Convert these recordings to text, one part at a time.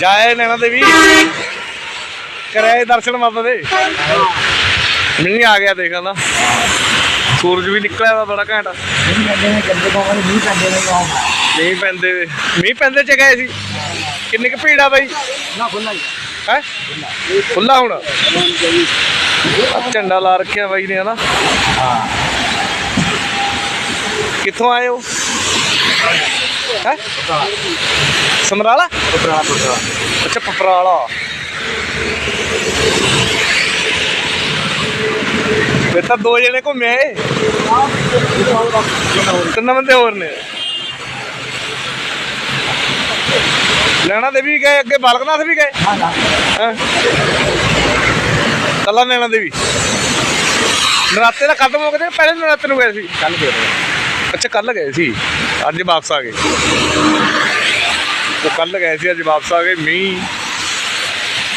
ਜਾਏ ਨੈਣਾ ਦੇਵੀ ਕਰਾਏ ਦਰਸ਼ਨ ਬਾਬਾ ਦੇ। ਮੀਂਹ ਆ ਗਿਆ ਦੇਖ ਨਾ ਸੂਰਜ ਵੀ ਨਿਕਲਿਆ ਵਾ ਬੜਾ ਘੈਂਟ। ਨਹੀਂ ਪੈਂਦੇ ਮੀਂਹ ਪੈਂਦੇ ਚ ਗਏ ਸੀ। ਕਿੰਨੀ ਕੁ ਭੀੜ ਆ ਬਾਈ? ਨਾ ਖੁੱਲਾ ਹੀ? ਹੈ ਖੁੱਲਾ ਹੁਣ ਝੰਡਾ ਲਾ ਰੱਖਿਆ ਬਾਈ ਨੇ ਹਨਾ। ਹਾਂ ਕਿੱਥੋਂ ਆਏ ਹੋ? ਹੈ? ਸਮਰਾਲਾ? ਪੁੱਤਰਾ ਪੁੱਤਰਾ ਅੱਛਾ ਪਪਰਾਲਾ। ਫਿਰ ਤਾਂ ਦੋ ਜਣੇ ਘੁੰਮੇ ਆਏ ਤਿੰਨ ਬੰਦੇ ਹੋਰ ਨੇ। ਲੈਣਾ ਦੇ ਵੀ ਗਏ ਅੱਗੇ ਬਾਲਕਨਾਥ ਵੀ ਗਏ? ਹਾਂ? ਕੱਲਾ ਨੈਣਾ ਦੇਵੀ। ਨਰਾਤੇ ਦਾ ਖਤਮ ਹੋ ਗਏ ਪਹਿਲੇ ਨਰਾਤੇ ਨੂੰ ਗਏ ਸੀ। ਕੱਲ ਦੇ ਅੱਛਾ ਕੱਲ ਗਏ ਸੀ। ਅੱਜ ਵਾਪਸ ਆ ਗਏ। ਉਹ ਕੱਲ ਗਏ ਸੀ, ਅੱਜ ਵਾਪਸ ਆ ਗਏ। ਮੀਂਹ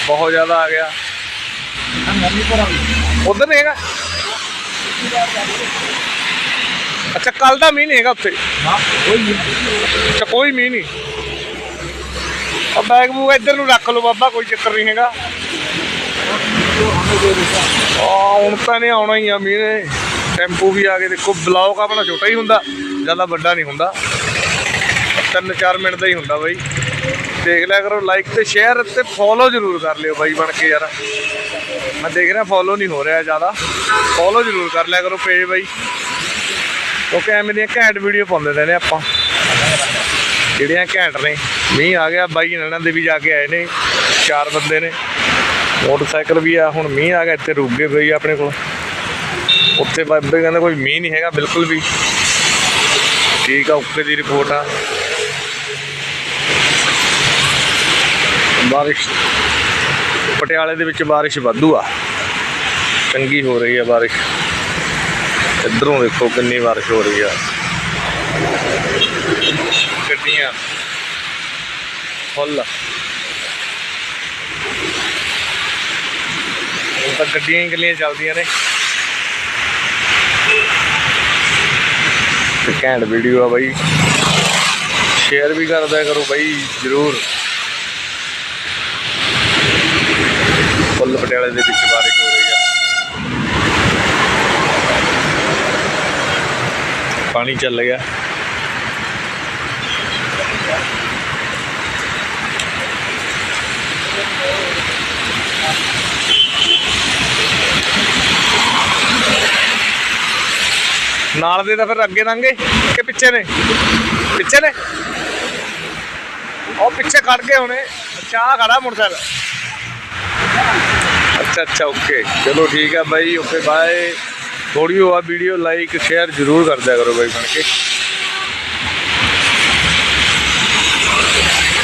ਬਹੁਤ ਜ਼ਿਆਦਾ ਆ ਗਿਆ। ਹਮ ਉਧਰ ਨਹੀਂ ਹੈਗਾ? ਅੱਛਾ ਕੱਲ ਦਾ ਮੀਂਹ ਨਹੀਂ ਹੈਗਾ ਉੱਥੇ। ਅੱਛਾ, ਕੋਈ ਮੀਂਹ ਨਹੀਂ। ਆ ਬੈਗ ਬੂਗ ਇੱਧਰ ਨੂੰ ਰੱਖ ਲਓ ਬਾਬਾ, ਕੋਈ ਚੱਕਰ ਨਹੀਂ ਹੈਗਾ। ਆ ਹੁਣ ਤਾਂ ਨਹੀਂ ਆਉਣਾ ਹੀ ਆ ਮੀਂਹ ਨੇ। ਟੈਂਪੂ ਵੀ ਆ ਗਏ, ਦੇਖੋ, ਬਲੌਕ ਆਪਣਾ ਛੋਟਾ ਹੀ ਹੁੰਦਾ, ਜ਼ਿਆਦਾ ਵੱਡਾ ਨਹੀਂ ਹੁੰਦਾ। ਤਿੰਨ ਚਾਰ ਮਿੰਟ ਦਾ ਹੀ ਹੁੰਦਾ ਬਾਈ। ਦੇਖ ਲਿਆ ਕਰੋ ਲਾਈਕ ਤੇ ਸ਼ੇਅਰ ਤੇ ਫੋਲੋ ਜ਼ਰੂਰ ਕਰ ਲਿਓ ਬਾਈ ਬਣ ਕੇ ਯਾਰ। ਮੈਂ ਦੇਖ ਰਿਹਾ ਫੋਲੋ ਨਹੀਂ ਹੋ ਰਿਹਾ ਜ਼ਿਆਦਾ। ਫੋਲੋ ਜ਼ਰੂਰ ਕਰ ਲਿਆ ਕਰੋ ਪੇਜ ਬਾਈ। ਕਿਉਂਕਿ ਐਵੇਂ ਦੀਆਂ ਘੈਂਟ ਵੀਡੀਓ ਪਾਉਂਦੇ ਰਹਿੰਦੇ ਆਪਾਂ। ਜਿਹੜੀਆਂ ਘੈਂਟ ਨੇ। ਮੀਂਹ ਆ ਗਿਆ, ਬਾਈ ਇਹਨਾਂ ਦੇ ਵੀ ਜਾ ਕੇ ਆਏ ਨੇ। ਚਾਰ ਬੰਦੇ ਨੇ। ਮੋਟਰਸਾਈਕਲ ਵੀ ਆ, ਹੁਣ ਮੀਂਹ ਆ ਗਿਆ, ਇੱਥੇ ਰੁਕ ਗਏ ਬਈ ਆਪਣੇ ਕੋਲ। ਉੱਥੇ ਬਾਬੇ ਕਹਿੰਦੇ ਕੋਈ ਮੀਂਹ ਨਹੀਂ ਹੈਗਾ, ਬਿਲਕੁਲ ਵੀ। ਠੀਕ ਆ ਉੱਪਰ ਦੀ ਰਿਪੋਰਟ ਆ। ਬਾਰਿਸ਼, ਪਟਿਆਲੇ ਦੇ ਵਿੱਚ ਬਾਰਿਸ਼ ਵਾਧੂ ਆ। ਚੰਗੀ ਹੋ ਰਹੀ ਆ ਬਾਰਿਸ਼। ਇੱਧਰੋਂ ਦੇਖੋ ਕਿੰਨੀ ਬਾਰਿਸ਼ ਹੋ ਰਹੀ ਆ। ਗੱਡੀਆਂ, ਫੁੱਲ। ਤਾਂ ਗੱਡੀਆਂ ਹੀ ਇਕੱਲੀਆਂ ਚੱਲਦੀਆਂ ਨੇ। ਤੇ ਘੈਂਟ ਵੀਡੀਓ ਆ ਬਾਈ। ਸ਼ੇਅਰ ਵੀ ਕਰਦਿਆ ਕਰੋ ਬਾਈ, ਜਰੂਰ। ਫੁੱਲ ਪਟਿਆਲੇ ਦੇ ਵਿੱਚ ਬਾਰਿਸ਼ ਹੋ ਰਹੀ ਆ। ਪਾਣੀ ਚੱਲ ਗਿਆ। ਨਾਲ ਦੇ ਤਾਂ ਫਿਰ ਅੱਗੇ ਲੰਘੇ ਕਿ ਪਿੱਛੇ ਨੇ? ਪਿੱਛੇ ਨੇ? ਉਹ ਪਿੱਛੇ ਖੜ ਗਏ ਹੋਣੇ। ਚਾਹ ਖੜਾ ਮੋਟਰਸਾਈਕਲ। ਅੱਛਾ ਅੱਛਾ, ਓਕੇ। ਚਲੋ ਠੀਕ ਹੈ ਬਾਈ, ਓਕੇ, ਬਾਏ। ਥੋੜੀ ਹੋ ਵੀਡੀਓ ਲਾਈਕ ਸ਼ੇਅਰ ਜ਼ਰੂਰ ਕਰ ਦਿਆ ਕਰੋ ਬਾਈ ਬਣ ਕੇ।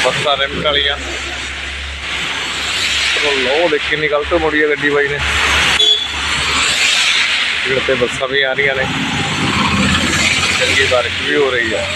ਬੱਸਾਂ ਰਿਮ ਕਾਲੀਆਂ ਲੋ ਦੇਖ ਕਿੰਨੀ ਗਲਤ ਮੋੜੀ ਆ ਗੱਡੀ ਬਾਈ ਨੇ। ਜਿਹੜੇ ਤੇ ਬੱਸਾਂ ਵੀ ਆ ਰਹੀਆਂ ਨੇ। ਚੰਗੀ ਬਾਰਿਸ਼ ਵੀ ਹੋ ਰਹੀ ਆ